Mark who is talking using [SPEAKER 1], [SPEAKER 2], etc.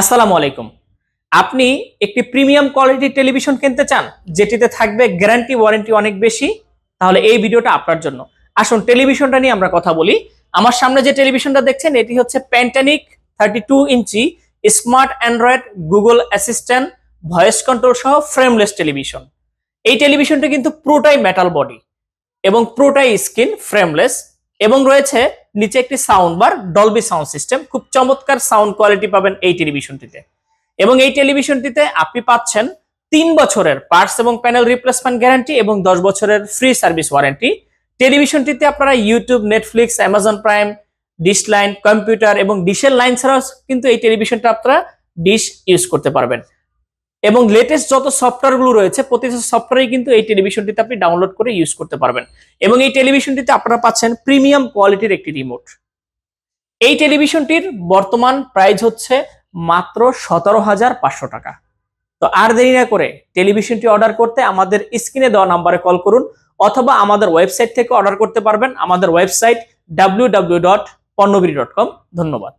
[SPEAKER 1] আসসালামু আলাইকুম। আপনি একটি প্রিমিয়াম কোয়ালিটির টেলিভিশন কিনতে চান, যেটিতে থাকবে গ্যারান্টি ওয়ারেন্টি অনেক বেশি, তাহলে এই ভিডিওটা আপনার জন্য। আসুন, টেলিভিশনটা নিয়ে আমরা কথা বলি। আমার সামনে যে টেলিভিশনটা দেখছেন, এটি হচ্ছে প্যান্টানিক thirty two inch smart Android Google Assistant voice control সহ ফ্রেমলেস টেলিভিশন। এই টেলিভিশনটি কিন্তু পুরোটাই মেটাল বডি এবং পুরোটাই স্ক্রিন ফ্রেমলেস এবং রয়েছে নিচে একটি sound bar Dolby sound system খুব চমৎকার সাউন্ড কোয়ালিটি পাবেন এই টেলিভিশনটিতে। এবং এই টেলিভিশনটিতে আপনি পাচ্ছেন তিন বছরের পার্টস এবং প্যানেল রিপ্লেসমেন্ট গ্যারান্টি এবং দশ বছরের ফ্রি সার্ভিস ওয়ারেন্টি টেলিভিশনটিতে আপনারা YouTube Netflix Amazon Prime dish line computer এবং ডিশের লাইন ছাড়াও কিন্তু এই টেলিভিশনটা আপনারা ডিশ ইউজ করতে পারবেন। এবং লেটেস্ট যত সফটওয়্যারগুলো রয়েছে, প্রতিটা সফটওয়্যারই কিন্তু এই টেলিভিশনটিতে আপনি ডাউনলোড করে ইউজ করতে পারবেন। এবং এই টেলিভিশনটিতে আপনারা পাচ্ছেন প্রিমিয়াম কোয়ালিটির একটি রিমোট এই টেলিভিশনটির বর্তমান প্রাইস হচ্ছে মাত্র সতেরো হাজার পাঁচশো টাকা। তো আর দেরি না করে টেলিভিশনটি অর্ডার করতে আমাদের স্ক্রিনে দেওয়া নাম্বারে কল করুন, অথবা আমাদের ওয়েবসাইট থেকে অর্ডার করতে পারবেন। আমাদের ওয়েবসাইট ডাব্লিউ ধন্যবাদ।